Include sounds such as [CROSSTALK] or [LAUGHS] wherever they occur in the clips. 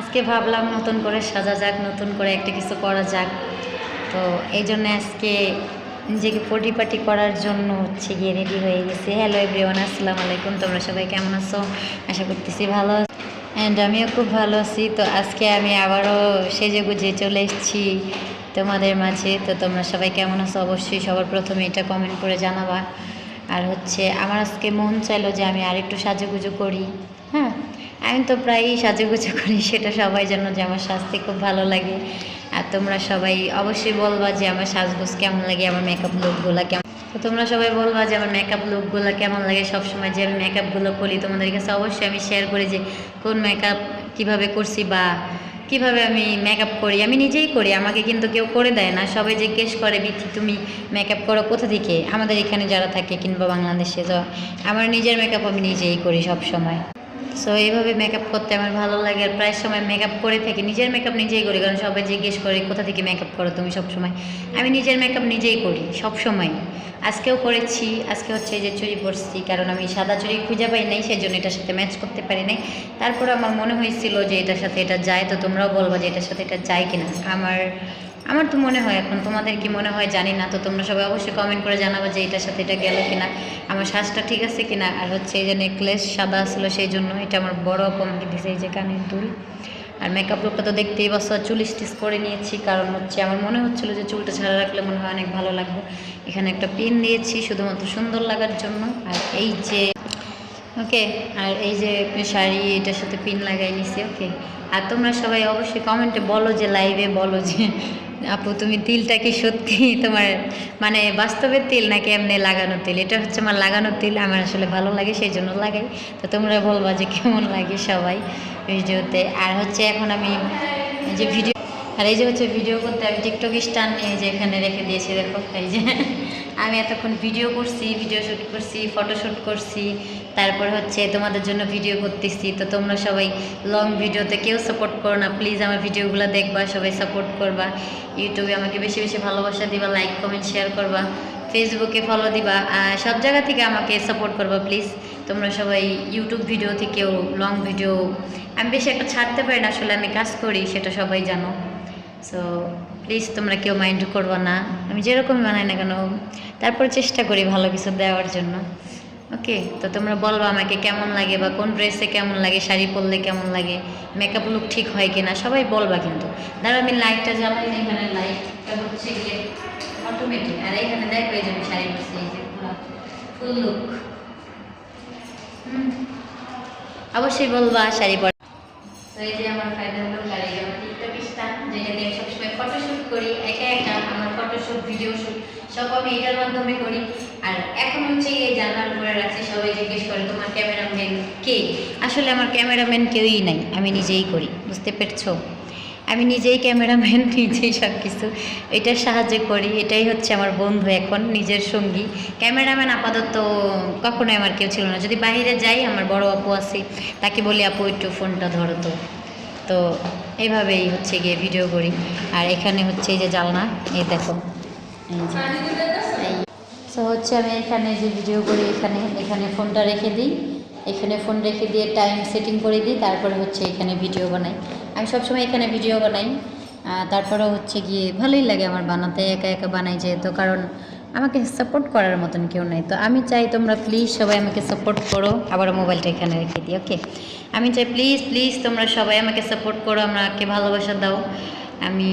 আজকে ভাবলাম নতুন করে সাজা যাক, নতুন করে একটা কিছু করা যাক। তো এই জন্য আজকে নিজেকে পরিপাটি করার জন্য হচ্ছে গিয়ে রেডি হয়ে গেছি। হ্যালো এভরিওয়ান আসসালামু আলাইকুম। তোমরা সবাই কেমন আছো? আশা করতেছি ভালো অ্যান্ড আমিও খুব ভালো আছি। তো আজকে আমি আবারও সেজে গুজে চলে এসেছি তোমাদের মাঝে। তো তোমরা সবাই কেমন আছো? অবশ্যই সবার প্রথমে এটা কমেন্ট করে জানাবা। আর হচ্ছে আমার আজকে মন চাইলো যে আমি আরেকটু সাজুগুজু করি। হ্যাঁ? আমি তো প্রায়ই সাজুগুজু করি, সেটা সবাই জানো যে আমার স্বাস্থ্য খুব ভালো লাগে। আর তোমরা সবাই অবশ্যই বলবা যে আমার সাজগোজ কেমন লাগে, আমার মেকআপ লুকগুলো কেমন। তো তোমরা সবাই বলবা যে আমার মেকআপ লুকগুলো কেমন লাগে। সবসময় যে আমি মেকআপগুলো করি, তোমাদের কাছে অবশ্যই আমি শেয়ার করি যে কোন মেকআপ কীভাবে করছি বা কীভাবে আমি মেকআপ করি। আমি নিজেই করি, আমাকে কিন্তু কেউ করে দেয় না। সবাই জিজ্ঞেস করে, বিথি, তুমি মেকআপ করো কোথা থেকে? আমাদের এখানে যারা থাকে কিংবা বাংলাদেশে তো আমার নিজের মেকআপ আমি নিজেই করি সব সময় সো এইভাবে মেকআপ করতে আমার ভালো লাগে আর প্রায় সময় মেকআপ করে থাকি। নিজের মেকআপ নিজেই করি, কারণ সবাই জিজ্ঞেস করে, কোথা থেকে মেকআপ করো তুমি সব সময় আমি নিজের মেকআপ নিজেই করি সব সময় আজকেও করেছি, আজকে হচ্ছে যে চুরি পরছি, কারণ আমি সাদা চুরি খুঁজে পাই নাই সেই জন্য এটার সাথে ম্যাচ করতে পারি নাই। তারপর আমার মনে হয়েছিল যে এটার সাথে এটা যায়, তো তোমরাও বলব যে এটার সাথে এটা যায় কিনা। আমার আমার তো মনে হয় এখন তোমাদের কি মনে হয় জানি না, তো তোমরা সবাই অবশ্যই কমেন্ট করে জানাব যে এটার সাথে এটা গেল কিনা, আমার শ্বাসটা ঠিক আছে কিনা, আর হচ্ছে এই যে নেকলেস সাদা ছিল সেই জন্য এটা আমার বড় কমকে দিছে, এই যে কানের দুল। আর মেকআপ লুকটা তো দেখতেই পাচ্ছ চুল স্টিচ করে নিয়েছি, কারণ হচ্ছে আমার মনে হচ্ছিল যে চুলটা ছাড়া রাখলে মনে হয় অনেক ভালো লাগবে। এখানে একটা পিন দিয়েছি শুধুমাত্র সুন্দর লাগার জন্য। আর এই যে ওকে আর এই যে শাড়ি, এটার সাথে পিন লাগাই নিছি ওকে আর তোমরা সবাই অবশ্যই কমেন্টে বলো যে লাইভে বলো যে আপু, তুমি তিলটা কি সত্যি তোমার মানে বাস্তবের তিল নাকি এমনি লাগানো তিল? এটা হচ্ছে আমার লাগানো তিল, আমার আসলে ভালো লাগে সেই জন্য লাগাই। তো তোমরা বলবা যে কেমন লাগে সবাই ভিডিওতে। আর হচ্ছে এখন আমি যে ভিডিও আর এই যে হচ্ছে ভিডিও করতে, আমি টিকটক স্টান নিয়ে যে এখানে রেখে দিয়েছি, দেখো, এই যে। আমি এতক্ষণ ভিডিও করছি ভিডিও শ্যুট করছি ফটোশ্যুট করছি, তারপর হচ্ছে তোমাদের জন্য ভিডিও করতেছি। তো তোমরা সবাই লং ভিডিওতে কেউ সাপোর্ট করো না প্লিজ আমার ভিডিওগুলো দেখবা, সবাই সাপোর্ট করবা। ইউটিউবে আমাকে বেশি বেশি ভালোবাসা দিবা লাইক কমেন্ট শেয়ার করবা। ফেসবুকে ফলো দিবা সব জায়গা থেকে আমাকে সাপোর্ট করবা প্লিজ তোমরা সবাই ইউটিউব ভিডিও থেকেও লং ভিডিও আমি বেশি একটা ছাড়তে পারি না, আসলে আমি কাজ করি, সেটা সবাই জানো। সো প্লিজ তোমরা কেউ মাইন্ড করব না। আমি যেরকম বানাই না কেন তারপর চেষ্টা করি ভালো কিছু দেওয়ার জন্য। ওকে তো তোমরা বলবা আমাকে কেমন লাগে বা কোন ড্রেসে কেমন লাগে শাড়ি পরলে কেমন লাগে মেকআপ লুক ঠিক হয় কিনা সবাই বলবা কিন্তু। ধরো আমি লাইটটা জ্বালাই না, এখানে লাইটটা হচ্ছে গিয়ে অটোমেটিক আর এইখানে দেখো এই যে আমি শাড়ি পরছি ফুল লুক অবশ্যই বলবা শাড়ি পর। তো এই যে আমার ফাইনাল লুক আর এই স্টার যেটা দিয়ে সবসময় ফটোশ্যুট করি, একা একা আমার ফটোশ্যুট ভিডিও শ্যুট সব আমি এটার মাধ্যমে করি। আর এখন হচ্ছে এই জানার উপরে রাখছি, সবাই জিজ্ঞেস করে, তোমার ক্যামেরাম্যান কে? আসলে আমার ক্যামেরাম্যান কেউই নাই, আমি নিজেই করি, বুঝতে পেরেছ? আমি নিজেই ক্যামেরাম্যান, [LAUGHS] নিজেই সব কিছু এটার সাহায্য করি, এটাই হচ্ছে আমার বন্ধু এখন, নিজের সঙ্গী। ক্যামেরাম্যান আপাতত কখনোই আমার কেউ ছিল না। যদি বাইরে যাই, আমার বড় আপু আছে, তাকে বলি, আপু, একটু ফোনটা ধরো তো। তো এইভাবেই হচ্ছে গিয়ে ভিডিও করি। আর এখানে হচ্ছে এই যে জালনা, এই দেখো। তো হচ্ছে আমি এখানে যে ভিডিও করি, এখানে এখানে ফোনটা রেখে দিই। এখানে ফোন রেখে দিয়ে টাইম সেটিং করে দিই, তারপরে হচ্ছে এখানে ভিডিও বানাই। আমি সবসময় এখানে ভিডিও বানাই। তারপরে হচ্ছে গিয়ে ভালোই লাগে আমার বানাতে, একা একা বানাই যেহেতু, কারণ আমাকে সাপোর্ট করার মতন কেউ নাই। তো আমি চাই তোমরা প্লিজ সবাই আমাকে সাপোর্ট করো। আবার মোবাইলটা এখানে রেখে দিই ওকে আমি চাই প্লিজ প্লিজ তোমরা সবাই আমাকে সাপোর্ট করো আমাকে ভালোবাসা দাও। আমি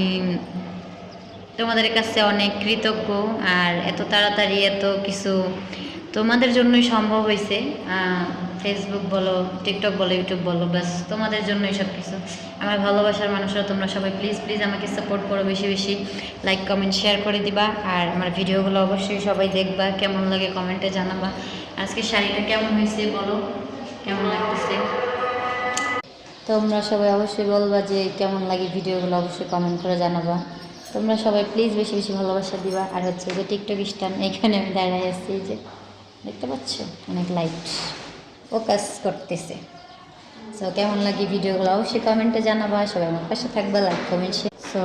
তোমাদের কাছে অনেক কৃতজ্ঞ, আর এত তাড়াতাড়ি এত কিছু তোমাদের জন্যই সম্ভব হয়েছে। ফেসবুক বলো টিকটক বলো ইউটিউব বলো, ব্যাস, তোমাদের জন্যই সব কিছু আমার ভালোবাসার মানুষরা তোমরা সবাই প্লিজ প্লিজ আমাকে সাপোর্ট করো বেশি বেশি। লাইক কমেন্ট শেয়ার করে দিবা। আর আমার ভিডিওগুলো অবশ্যই সবাই দেখবা, কেমন লাগে কমেন্টে জানাবা। আজকে শাড়িটা কেমন হয়েছে বলো? কেমন লাগতেছে? তোমরা সবাই অবশ্যই বলবা যে কেমন লাগে ভিডিওগুলো অবশ্যই কমেন্ট করে জানাবা। তোমরা সবাই প্লিজ বেশি বেশি ভালোবাসা দিবা। আর হচ্ছে যে টিকটক স্ট্যান্ড এখানে আমি দাঁড়াই আসছি যে, দেখতে পাচ্ছ? অনেক লাইট ফোকাস করতেছে। সো কেমন লাগে ভিডিওগুলো অবশ্যই কমেন্টে জানাবা। সবাই আমার পাশে থাকবে লাইক কমেন্ট সো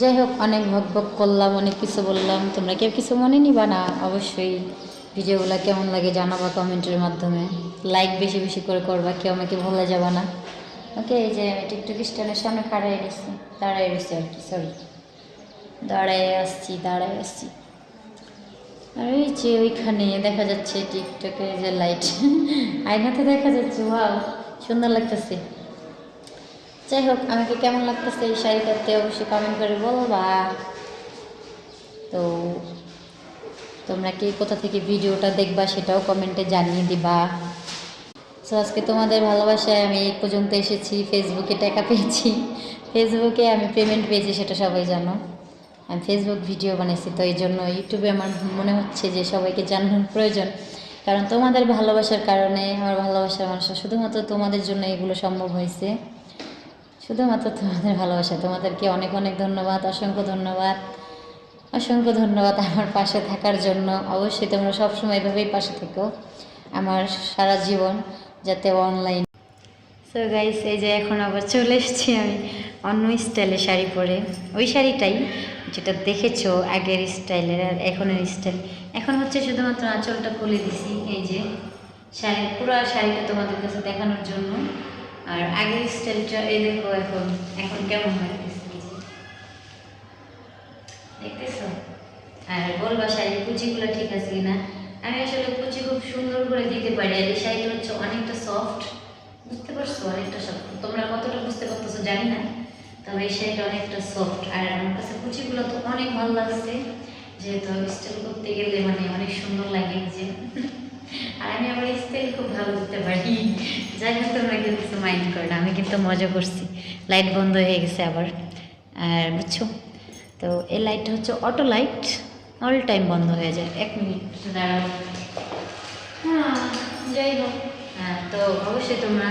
যাই হোক, অনেক ভক ভক করলাম, অনেক কিছু বললাম। তোমরা কেউ কিছু মনে নিবা না। অবশ্যই ভিডিওগুলো কেমন লাগে জানাবা কমেন্টের মাধ্যমে। লাইক বেশি বেশি করে করবা, কেউ আমাকে ভুলে যাবা না। ওকে এই যে আমি টিকটক স্ট্যান্ডের সামনে খাড়াই রয়েছি দাঁড়াই রয়েছি আর কি সরি দাঁড়াই আসছি দাঁড়াই আসছি। আর ওই যে ওইখানে দেখা যাচ্ছে টিকটকের যে লাইট [LAUGHS] আয়নাতে দেখা যাচ্ছে ওয়াও সুন্দর লাগতেছে। যাই হোক, আমাকে কেমন লাগতেছে এই শাড়িটাতে অবশ্যই কমেন্ট করে বলবা। তো তোমরা কি কোথা থেকে ভিডিওটা দেখবা সেটাও কমেন্টে জানিয়ে দিবা। সো আজকে তোমাদের ভালোবাসায় আমি এই পর্যন্ত এসেছি ফেসবুকে টাকা পেয়েছি। [LAUGHS] ফেসবুকে আমি পেমেন্ট পেয়েছি, সেটা সবাই জানো। আমি ফেসবুক ভিডিও বানিয়েছি তো এই জন্য ইউটিউবে আমার মনে হচ্ছে যে সবাইকে জানানোর প্রয়োজন। কারণ তোমাদের ভালোবাসার কারণে আমার ভালোবাসার মানুষ শুধুমাত্র তোমাদের জন্য এগুলো সম্ভব হয়েছে। শুধুমাত্র তোমাদের ভালোবাসা। তোমাদেরকে অনেক অনেক ধন্যবাদ, অসংখ্য ধন্যবাদ। অসংখ্য ধন্যবাদ আমার পাশে থাকার জন্য। অবশ্যই তোমরা সবসময় এভাবেই পাশে থেকো আমার সারা জীবন, যাতে অনলাইন সো গাইস এই যে এখন আবার চলে এসেছি আমি অন্য স্টাইলে শাড়ি পরে। ওই শাড়িটাই যেটা দেখেছ আগের স্টাইলের আর এখনের স্টাইল। এখন হচ্ছে শুধুমাত্র আঁচলটা খুলে দিছি, এই যে শাড়ি, পুরো শাড়িটা তোমাদের কাছে দেখানোর জন্য। আর আগের স্টাইলটা, এই দেখো এখন এখন কেমন হয়? দেখতেছো? আর বলবা শাড়ির কুচিগুলো ঠিক আছে কিনা? আমি আসলে কুচি খুব সুন্দর করে দিতে পারি, আর এই শাড়িটা হচ্ছে অনেকটা সফট বুঝতে পারছ? অনেকটা সফট তোমরা কতটা বুঝতে পারতেছো জানি না। তবে এই শাড়িটা অনেকটা সফট আর আমার কাছে কুচিগুলো তো অনেক ভালো লাগছে। যেহেতু স্টাইল করতে গেলে মানে অনেক সুন্দর লাগে যে আর আমি আমার স্টাইল খুব ভালো করতে পারি। যাই হোক তোমরা কিন্তু মাইন্ড করো না আমি কিন্তু মজা করছি। লাইট বন্ধ হয়ে গেছে আবার। আর বুঝছ? তো এই লাইটটা হচ্ছে অটো লাইট অল টাইম বন্ধ হয়ে যায়। এক মিনিট দাঁড়াও। হ্যাঁ যাই হোক। হ্যাঁ তো অবশ্যই তোমরা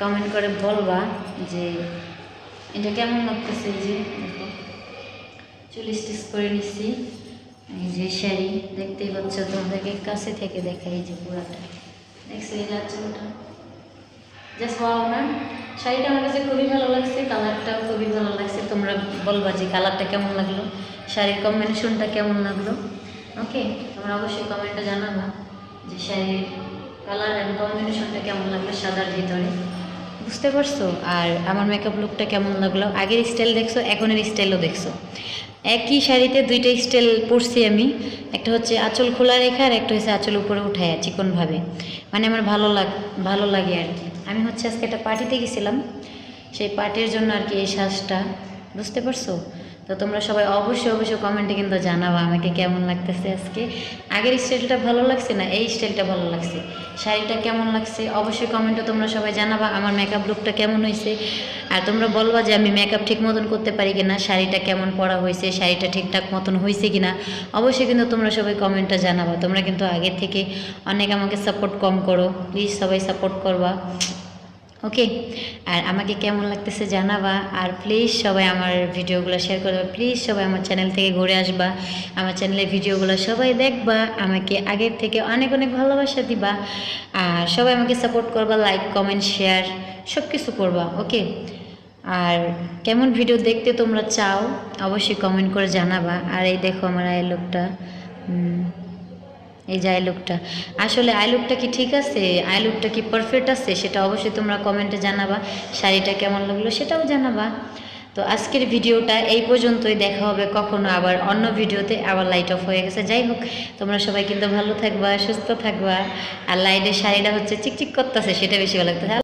কমেন্ট করে বলবা যে এটা কেমন লাগতেছে যে, দেখো চুল স্টিচ করে নিচ্ছি এই যে শাড়ি, দেখতেই পাচ্ছ তোমাদেরকে, কাছে থেকে দেখাই এই যে পুরাটা। দেখছ, এই ওটা জাস্ট ওয়াও না শাড়িটা আমার কাছে খুবই ভালো লাগছে, কালারটাও খুবই ভালো লাগছে। তোমরা বলবা যে কালারটা কেমন লাগল, শাড়ির কম্বিনেশনটা কেমন লাগল। ওকে তোমরা অবশ্যই কমেন্টে জানাবা যে শাড়ির কালার অ্যান্ড কম্বিনেশনটা কেমন লাগল সাদার ভিতরে। বুঝতে পারছ? আর আমার মেকআপ লুকটা কেমন লাগল? আগের স্টাইল দেখছ, এখনের স্টাইলও দেখছ। একই শাড়িতে দুইটা স্টাইল পরছি আমি। একটা হচ্ছে আঁচল খোলা রেখা আর একটা হচ্ছে আঁচল উপরে উঠায়, চিকনভাবে। মানে আমার ভালো লাগ, ভালো লাগে আর কি। আমি হচ্ছে আজকে একটা পার্টিতে গেছিলাম। সেই পার্টির জন্য আর কি এই শ্বাসটা বুঝতে পারছ? তো তোমরা সবাই অবশ্যই অবশ্যই কমেন্টে কিন্তু জানাবা আমাকে কেমন লাগতেছে আজকে। আগের স্টাইলটা ভালো লাগছে না এই স্টাইলটা ভালো লাগছে? শাড়িটা কেমন লাগছে? অবশ্যই কমেন্টে তোমরা সবাই জানাবা আমার মেকআপ লুকটা কেমন হয়েছে? আর তোমরা বলবা যে আমি মেকআপ ঠিক মতন করতে পারি কিনা, শাড়িটা কেমন পরা হয়েছে, শাড়িটা ঠিকঠাক মতন হয়েছে কিনা, অবশ্যই কিন্তু তোমরা সবাই কমেন্টটা জানাবা। তোমরা কিন্তু আগের থেকে অনেক আমাকে সাপোর্ট কম করো। প্লিজ সবাই সাপোর্ট করবা। ওকে আর আমাকে কেমন লাগতেছে জানাবা। আর প্লিজ সবাই আমার ভিডিওগুলো শেয়ার করবে। প্লিজ সবাই আমার চ্যানেল থেকে ঘুরে আসবা। আমার চ্যানেলের ভিডিওগুলো সবাই দেখবা। আমাকে আগের থেকে অনেক অনেক ভালোবাসা দিবা। আর সবাই আমাকে সাপোর্ট করবা। লাইক কমেন্ট শেয়ার সব কিছু করবা। ওকে আর কেমন ভিডিও দেখতে তোমরা চাও, অবশ্যই কমেন্ট করে জানাবা। আর এই দেখো আমার আই লোকটা। এই যে আই লুকটা আসলে আই লুকটা কি ঠিক আছে? আই লুকটা কি পারফেক্ট আছে? সেটা অবশ্যই তোমরা কমেন্টে জানাবা। শাড়িটা কেমন লাগল সেটাও জানাবা। তো আজকের ভিডিওটা এই পর্যন্তই। দেখা হবে কখনো আবার অন্য ভিডিওতে। আবার লাইট অফ হয়ে গেছে। যাই হোক, তোমরা সবাই কিন্তু ভালো থাকবা, সুস্থ থাকবা। আর লাইটের শাড়িটা হচ্ছে চিকচিক করতেছে, সেটা বেশি ভালো লাগতেছে।